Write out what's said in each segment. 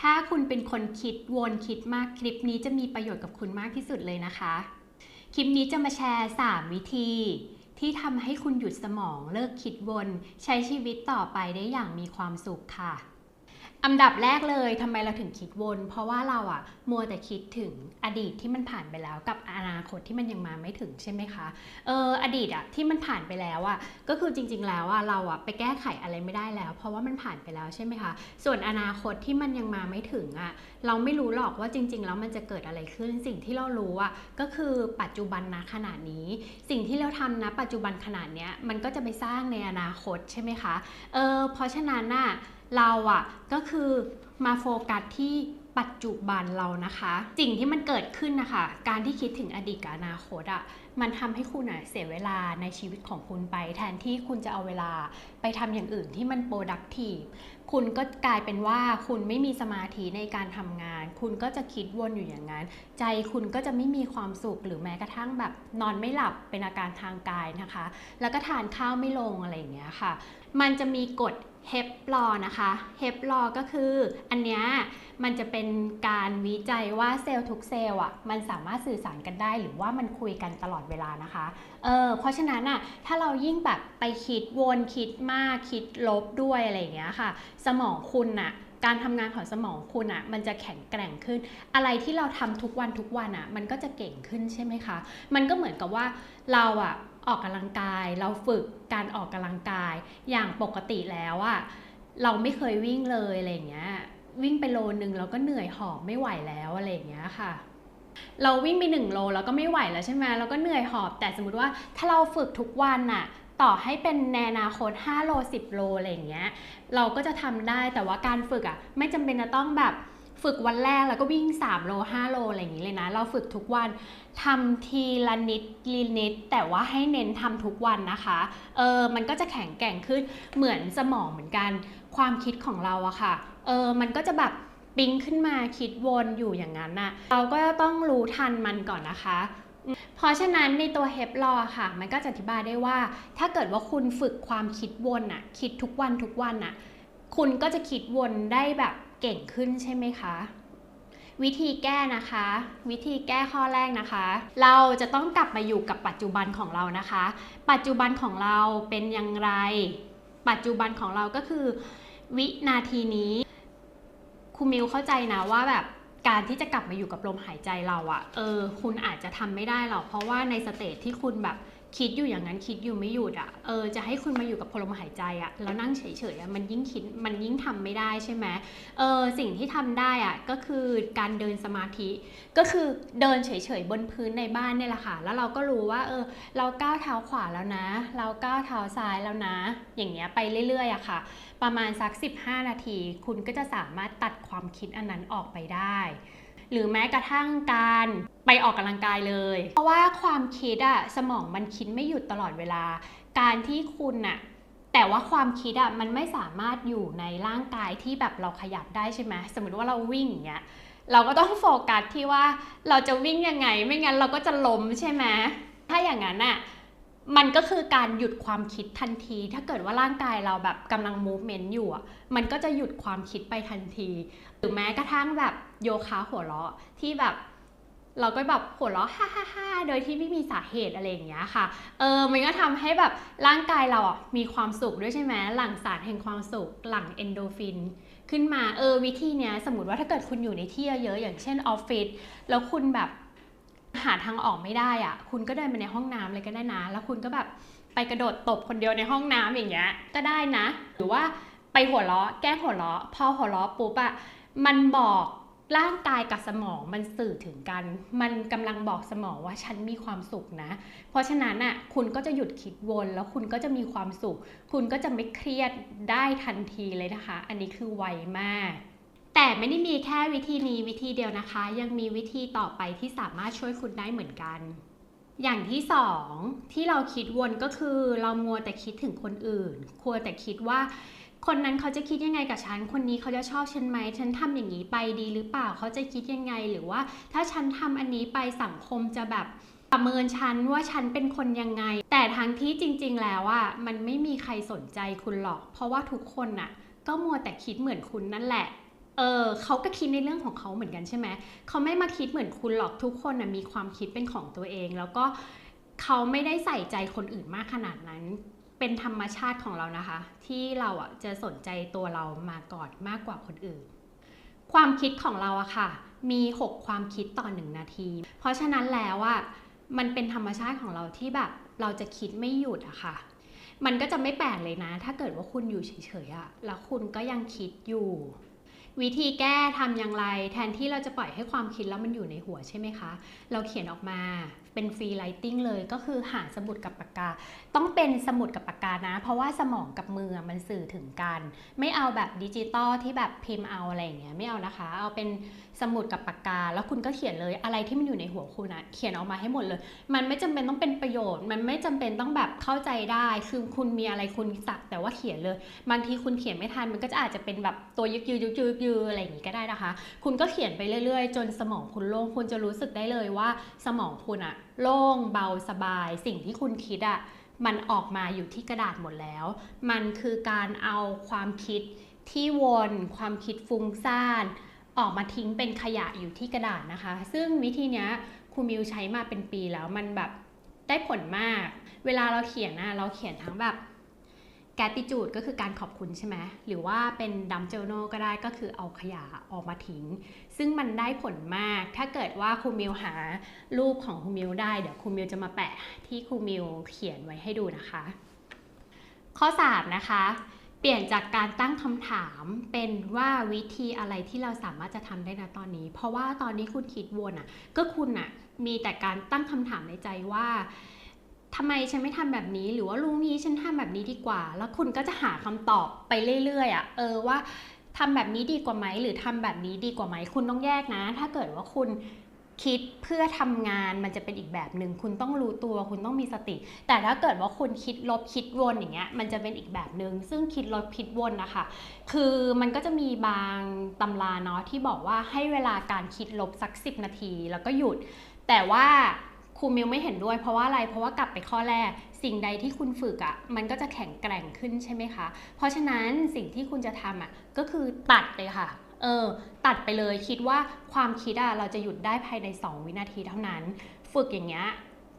ถ้าคุณเป็นคนคิดวนคิดมากคลิปนี้จะมีประโยชน์กับคุณมากที่สุดเลยนะคะ คลิปนี้จะมาแชร์ 3 วิธี ที่ทำให้คุณหยุดสมองเลิกคิดวน ใช้ชีวิตต่อไปได้อย่างมีความสุขค่ะ อันดับแรกเลยทำไมเราถึงคิดวน เพราะว่าเราอะมัวแต่คิดถึงอดีตที่มันผ่านไปแล้วกับอนาคตที่มันยังมาไม่ถึงใช่ไหมคะเอออดีตอะที่มันผ่านไปแล้วอะก็คือจริง ๆ แล้วอะเราอะไปแก้ไขอะไรไม่ได้แล้ว เพราะว่ามันผ่านไปแล้วใช่ไหมคะส่วนอนาคตที่มันยังมาไม่ถึงอะเราไม่รู้หรอกว่าจริง ๆ แล้วมันจะเกิดอะไรขึ้น สิ่งที่เรารู้อะก็คือปัจจุบันนะขนาดนี้ สิ่งที่เราทำนะปัจจุบันขนาดเนี้ยมันก็จะไปสร้างในอนาคตใช่ไหมคะเออเพราะฉะนั้นน่ะเราอะก็คือมาโฟกัสที่ปัจจุบันเรานะคะ สิ่งที่มันเกิดขึ้นนะคะ การที่คิดถึงอดีตกับอนาคตอะมันทำให้คุณอะเสียเวลาในชีวิตของคุณไป แทนที่คุณจะเอาเวลาไปทำอย่างอื่นที่มัน productive คุณก็กลายเป็นว่าคุณไม่มีสมาธิในการทำงาน คุณก็จะคิดวนอยู่อย่างนั้น ใจคุณก็จะไม่มีความสุขหรือแม้กระทั่งแบบนอนไม่หลับเป็นอาการทางกายนะคะ แล้วก็ทานข้าวไม่ลงอะไรอย่างเงี้ยค่ะ มันจะมีกฎ เฮปลอนะคะเฮปลอก็คืออันเนี้ยมันจะเป็นการวิจัยว่าเซลล์ทุกเซลล์อะมันสามารถสื่อสารกันได้หรือว่ามันคุยกันตลอดเวลานะคะเออเพราะฉะนั้นอะถ้าเรายิ่งแบบไปคิดวนคิดมากคิดลบด้วยอะไรอย่างเงี้ยค่ะ สมองคุณน่ะการทำงานของสมองคุณอะมันจะแข็งแกร่งขึ้น อะไรที่เราทำทุกวันทุกวันอะมันก็จะเก่งขึ้นใช่ไหมคะ มันก็เหมือนกับว่าเราอะ ออกกำลังกาย เราฝึกการออกกำลังกาย อย่างปกติแล้วอะเราไม่เคยวิ่งเลยอะไรเงี้ยวิ่งไปโลนึงเราก็เหนื่อยหอบไม่ไหวแล้วอะไรเงี้ยค่ะ เราวิ่งไป1โลแล้วก็ไม่ไหวแล้วใช่ไหมเราก็เหนื่อยหอบ แต่สมมติว่าถ้าเราฝึกทุกวันน่ะต่อให้เป็นในนาโคต5โล 10 โลอะไรเงี้ยเราก็จะทำได้แต่ว่าการฝึกอะไม่จำเป็นจะต้องแบบ ฝึกวันแรกแล้วก็วิ่ง 3 โล 5 โล อะไรอย่างนี้เลยนะ เราฝึกทุกวันทำทีละนิดลีนิด แต่ว่าให้เน้นทำทุกวันนะคะ เออมันก็จะแข็งแกร่งขึ้นเหมือนสมองเหมือนกัน ความคิดของเราอะค่ะ เออมันก็จะแบบปิ๊งขึ้นมาคิดวนอยู่อย่างนั้นน่ะ เราก็ต้องรู้ทันมันก่อนนะคะ เพราะฉะนั้นในตัวเฮปลอค่ะ มันก็จะอธิบายได้ว่า ถ้าเกิดว่าคุณฝึกความคิดวนอะคิดทุกวันทุกวันอะคุณก็จะคิดวนได้แบบ ก่งขึ้นใช่ไหมคะ วิธีแก้นะคะ วิธีแก้ข้อแรกนะคะ เราจะต้องกลับมาอยู่กับปัจจุบันของเรานะคะ ปัจจุบันของเราเป็นอย่างไร ปัจจุบันของเราก็คือ วินาทีนี้ครูมิวเข้าใจนะว่าแบบการที่จะกลับมาอยู่กับลมหายใจเราอะเออ คุณอาจจะทำไม่ได้หรอกเพราะว่าในสเตจที่คุณแบบ คิดอยู่อย่างนั้นคิดอยู่ไม่หยุดอะเออจะให้คุณมาอยู่กับพลมหายใจอะแล้วนั่งเฉยๆอะมันยิ่งคิดมันยิ่งทำไม่ได้ใช่ไหมเออสิ่งที่ทำได้อะก็คือการเดินสมาธิ ก็คือเดินเฉยๆบนพื้นในบ้านเนี่ยแหละค่ะ แล้วเราก็รู้ว่าเออเราก้าวเท้าขวาแล้วนะ เราก้าวเท้าซ้ายแล้วนะ อย่างเงี้ยไปเรื่อยๆอะค่ะ ประมาณสัก 15 นาที คุณก็จะสามารถตัดความคิดอันนั้นออกไปได้ หรือแม้กระทั่งการไปออกกำลังกายเลย เพราะว่าความคิดอะสมองมันคิดไม่หยุดตลอดเวลา การที่คุณอะแต่ว่าความคิดอะมันไม่สามารถอยู่ในร่างกายที่แบบเราขยับได้ใช่ไหมสมมติว่าเราวิ่งอย่างเงี้ยเราก็ต้องโฟกัสที่ว่าเราจะวิ่งยังไง ไม่งั้นเราก็จะล้มใช่ไหมถ้าอย่างนั้นอะ มันก็คือการหยุดความคิดทันที ถ้าเกิดว่าร่างกายเราแบบกำลัง movement อยู่อะมันก็จะหยุดความคิดไปทันที หรือแม้กระทั่งแบบโยคะหัวเราะที่แบบเราก็แบบหัวเราะฮ่าฮ่าฮ่าโดยที่ไม่มีสาเหตุอะไรอย่างเงี้ยค่ะ เออ มันก็ทำให้แบบร่างกายเราอะมีความสุขด้วยใช่ไหมหลั่งสารแห่งความสุข หลั่งเอนโดฟิน ขึ้นมา เออ วิธีเนี้ยสมมติว่าถ้าเกิดคุณอยู่ในที่เยอะๆอย่างเช่นออฟฟิศ แล้วคุณแบบ หาทางออกไม่ได้อะคุณก็เดินไปในห้องน้ำเลยก็ได้นะ แล้วคุณก็แบบไปกระโดดตบคนเดียวในห้องน้ำอย่างเงี้ยก็ได้นะ หรือว่าไปหัวเราะแก้หัวเราะพอหัวเราะปุ๊บอะมันบอกร่างกายกับสมองมันสื่อถึงกัน มันกำลังบอกสมองว่าฉันมีความสุขนะ เพราะฉะนั้นอะคุณก็จะหยุดคิดวนแล้วคุณก็จะมีความสุข คุณก็จะไม่เครียดได้ทันทีเลยนะคะ อันนี้คือไวมาก แต่ไม่ได้มีแค่วิธีนี้วิธีเดียวนะคะ ยังมีวิธีต่อไปที่สามารถช่วยคุณได้เหมือนกัน อย่างที่สองที่เราคิดวนก็คือ เรามัวแต่คิดถึงคนอื่นควรแต่คิดว่า คนนั้นเขาจะคิดยังไงกับฉัน คนนี้เขาจะชอบฉันไหมฉันทำอย่างนี้ไปดีหรือเปล่าเขาจะคิดยังไงหรือว่า ถ้าฉันทำอันนี้ไปสังคมจะแบบประเมินฉันว่าฉันเป็นคนยังไง แต่ทั้งที่จริง ๆ แล้วอะมันไม่มีใครสนใจคุณหรอก เพราะว่าทุกคนน่ะก็มัวแต่คิดเหมือนคุณนั่นแหละ เออเขาก็คิดในเรื่องของเขาเหมือนกันใช่ไหมเขาไม่มาคิดเหมือนคุณหรอกทุกคนนะมีความคิดเป็นของตัวเอง แล้วก็เขาไม่ได้ใส่ใจคนอื่นมากขนาดนั้น เป็นธรรมชาติของเรานะคะ ที่เราอะจะสนใจตัวเรามาก่อนมากกว่าคนอื่น ความคิดของเราอะค่ะ มี 6 ความคิดต่อหนึ่งนาที เพราะฉะนั้นแล้วอะมันเป็นธรรมชาติของเราที่แบบเราจะคิดไม่หยุดอะค่ะ มันก็จะไม่แปลกเลยนะ ถ้าเกิดว่าคุณอยู่เฉยๆอะแล้วคุณก็ยังคิดอยู่ วิธีแก้ทำอย่างไร แทนที่เราจะปล่อยให้ความคิดแล้วมันอยู่ในหัวใช่ไหมคะ เราเขียนออกมา เป็นฟรีไ i ติ้งเลยก็คือหาสมุดกับปากกา ต้องเป็นสมุดกับปากกานะ เพราะว่าสมองกับมือมันสื่อถึงกัน ไม่เอาแบบดิจิตอลที่แบบพิมพ์เอาอะไรอย่างเงี้ยไม่เอานะคะ เอาเป็นสมุดกับปากกา แล้วคุณก็เขียนเลยอะไรที่มันอยู่ในหัวคุณอะเขียนออกมาให้หมดเลย มันไม่จำเป็นต้องเป็นประโยชน์ มันไม่จำเป็นต้องแบบเข้าใจได้คือคุณมีอะไรคุณสักแต่ว่าเขียนเลยบางทีคุณเขียนไม่ทันมันก็จะอาจจะเป็นแบบตัวยึกยือยึกยือยึกยืออะไรอย่างงี้ก็ได้นะคะ คุณก็เขียนไปเรื่อยๆ จนสมองคุณโล่งคุณจะรู้สึกได้เลยว่าสมองคุณอะโล่งเบาสบาย สิ่งที่คุณคิดอะมันออกมาอยู่ที่กระดาษหมดแล้ว มันคือการเอาความคิดที่วน ความคิดฟุ้งซ่าน ออกมาทิ้งเป็นขยะอยู่ที่กระดาษนะคะ ซึ่งวิธีนี้ครูมิวใช้มาเป็นปีแล้วมันแบบได้ผลมาก เวลาเราเขียนนะเราเขียนทั้งแบบ gratitude ก็คือการขอบคุณใช่ไหมหรือว่าเป็นดัมเจ journal ก็ได้ก็คือเอาขยะออกมาทิ้ง ซึ่งมันได้ผลมาก ถ้าเกิดว่าครูมิวหารูปของครูมิวได้ เดี๋ยวครูมิวจะมาแปะที่ครูมิวเขียนไว้ให้ดูนะคะ ข้อ 3 นะคะ เปลี่ยนจากการตั้งคำถามเป็นว่าวิธีอะไรที่เราสามารถจะทำได้นะตอนนี้ เพราะว่าตอนนี้คุณคิดวนอะ่ะก็คุณอะ่ะมีแต่การตั้งคำถามในใจว่า ทำไมฉันไม่ทำแบบนี้หรือว่ารู้งี้ฉันทำแบบนี้ดีกว่า แล้วคุณก็จะหาคำตอบไปเรื่อยๆอะ่ะเออว่าทำแบบนี้ดีกว่าไหมหรือทำแบบนี้ดีกว่าไหมคุณต้องแยกนะ ถ้าเกิดว่าคุณคิดเพื่อทำงานมันจะเป็นอีกแบบหนึ่งคุณต้องรู้ตัวคุณต้องมีสติ แต่ถ้าเกิดว่าคุณคิดลบคิดวนอย่างเงี้ยมันจะเป็นอีกแบบหนึ่งซึ่งคิดลบคิดวนนะคะ คือมันก็จะมีบางตำราเนาะที่บอกว่าให้เวลาการคิดลบสัก 10 นาที แล้วก็หยุด แต่ว่า ครูมิวไม่เห็นด้วยเพราะว่าอะไร เพราะว่ากลับไปข้อแรก สิ่งใดที่คุณฝึกอะ่ะมันก็จะแข็งแกร่งขึ้นใช่ไหมคะ เพราะฉะนั้นสิ่งที่คุณจะทำอะก็คือตัดเลยค่ะเออตัดไปเลยคิดว่าความคิดอะเราจะหยุดได้ภายใน 2 วินาทีเท่านั้น ฝึกอย่างเงี้ย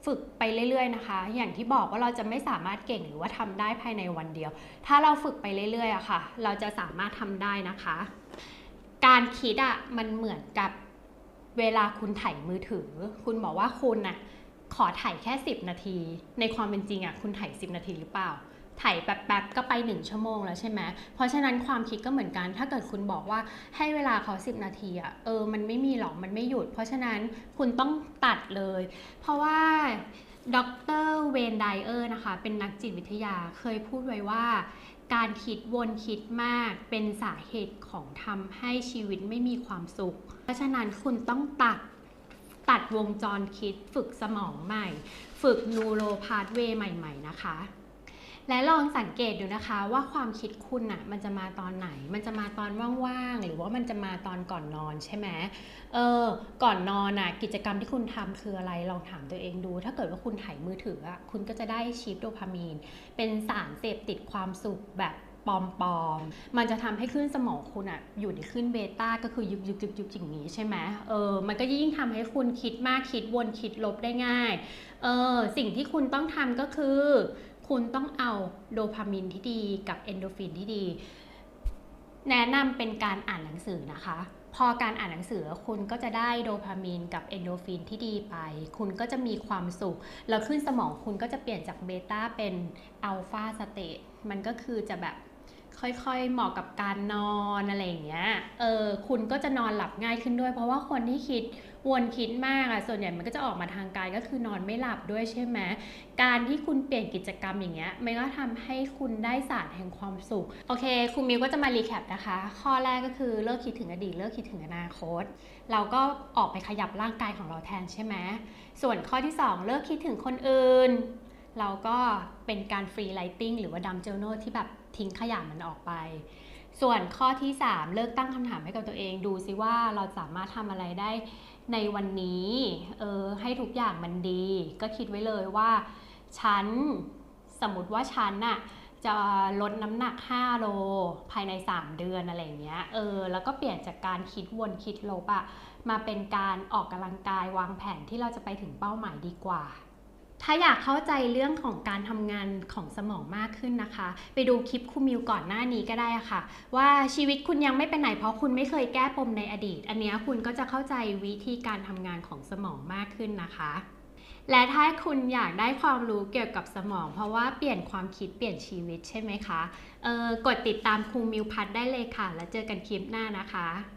ฝึกไปเรื่อย ๆ นะคะ อย่างที่บอกว่าเราจะไม่สามารถเก่งหรือว่าทำได้ภายในวันเดียว ถ้าเราฝึกไปเรื่อยๆอะค่ะ เราจะสามารถทำได้นะคะ การคิดอะมันเหมือนกับ เวลาคุณถ่ายมือถือ คุณบอกว่าคุณอะขอถ่ายแค่ 10 นาที ในความเป็นจริงอะคุณถ่าย 10 นาทีหรือเปล่า ถ่ายแป๊บๆก็ไป 1 ชั่วโมงแล้วใช่ไหมเพราะฉะนั้นความคิดก็เหมือนกัน ถ้าเกิดคุณบอกว่าให้เวลาเขา 10 นาทีอะเออมันไม่มีหรอกมันไม่หยุด เพราะฉะนั้นคุณต้องตัดเลย เพราะว่าดรเวนไดเออร์นะคะ เป็นนักจิตวิทยาเคยพูดไว้ว่า การคิดวนคิดมากเป็นสาเหตุของทำให้ชีวิตไม่มีความสุข เพราะฉะนั้นคุณต้องตัดตัดวงจรคิดฝึกสมองใหม่ ฝึกนูโรพาสเวย์ใหม่ ๆ นะคะ และลองสังเกตดูนะคะว่าความคิดคุณอะมันจะมาตอนไหน มันจะมาตอนว่างๆ หรือว่ามันจะมาตอนก่อนนอนใช่ไหมเออ ก่อนนอนอะกิจกรรมที่คุณทำคืออะไร ลองถามตัวเองดู ถ้าเกิดว่าคุณถ่ายมือถืออะคุณก็จะได้ชีฟโดพามีน เป็นสารเสพติดความสุขแบบปลอมๆ มันจะทำให้คลื่นสมองคุณอะอยู่ในคลื่นเบต้าก็คือยุบยุบยุบยุบอย่างนี้ใช่ไหมเออ มันก็ยิ่งทำให้คุณคิดมากคิดวนคิดลบได้ง่าย เออ สิ่งที่คุณต้องทำก็คือ คุณต้องเอาโดพามินที่ดีกับเอนโดฟินที่ดี แนะนำเป็นการอ่านหนังสือนะคะ พอการอ่านหนังสือคุณก็จะได้โดพามีนกับเอนโดฟินที่ดีไป คุณก็จะมีความสุข แล้วขึ้นสมองคุณก็จะเปลี่ยนจากเบต้าเป็นอัลฟาสเตตมันก็คือจะแบบ ค่อยๆ เหมาะกับการนอนอะไรอย่างเงี้ย เออคุณก็จะนอนหลับง่ายขึ้นด้วย เพราะว่าคนที่คิดวนคิดมากอะส่วนใหญ่มันก็จะออกมาทางกายก็คือนอนไม่หลับด้วยใช่ไหมการที่คุณเปลี่ยนกิจกรรมอย่างเงี้ยมันก็ทำให้คุณได้ศาสตร์แห่งความสุข โอเคครูมิวก็จะมารีแคปนะคะ ข้อแรกก็คือเลิกคิดถึงอดีตเลิกคิดถึงอนาคต เราก็ออกไปขยับร่างกายของเราแทนใช่ไหมส่วนข้อที่ 2 เลิกคิดถึงคนอื่น เราก็เป็นการฟรีไลติ้งหรือว่าดัมเจ journal ที่แบบ ทิ้งขยะมันออกไป ส่วนข้อที่ 3 เลิกตั้งคำถามให้กับตัวเอง ดูซิว่าเราสามารถทำอะไรได้ในวันนี้เออให้ทุกอย่างมันดี ก็คิดไว้เลยว่าฉันสมมติว่าฉันน่ะจะลดน้ำหนัก 5 โล ภายใน 3 เดือนอะไรเงี้ย เออ แล้วก็เปลี่ยนจากการคิดวนคิดลบอะมาเป็นการออกกำลังกายวางแผนที่เราจะไปถึงเป้าหมายดีกว่า ถ้าอยากเข้าใจเรื่องของการทำงานของสมองมากขึ้นนะคะ ไปดูคลิปครูมิวก่อนหน้านี้ก็ได้ค่ะ ว่าชีวิตคุณยังไม่เป็นไหนเพราะคุณไม่เคยแก้ปมในอดีต อันนี้คุณก็จะเข้าใจวิธีการทำงานของสมองมากขึ้นนะคะ และถ้าคุณอยากได้ความรู้เกี่ยวกับสมอง เพราะว่าเปลี่ยนความคิดเปลี่ยนชีวิตใช่ไหมคะเออกดติดตามครูมิวพัดได้เลยค่ะ แล้วเจอกันคลิปหน้านะคะ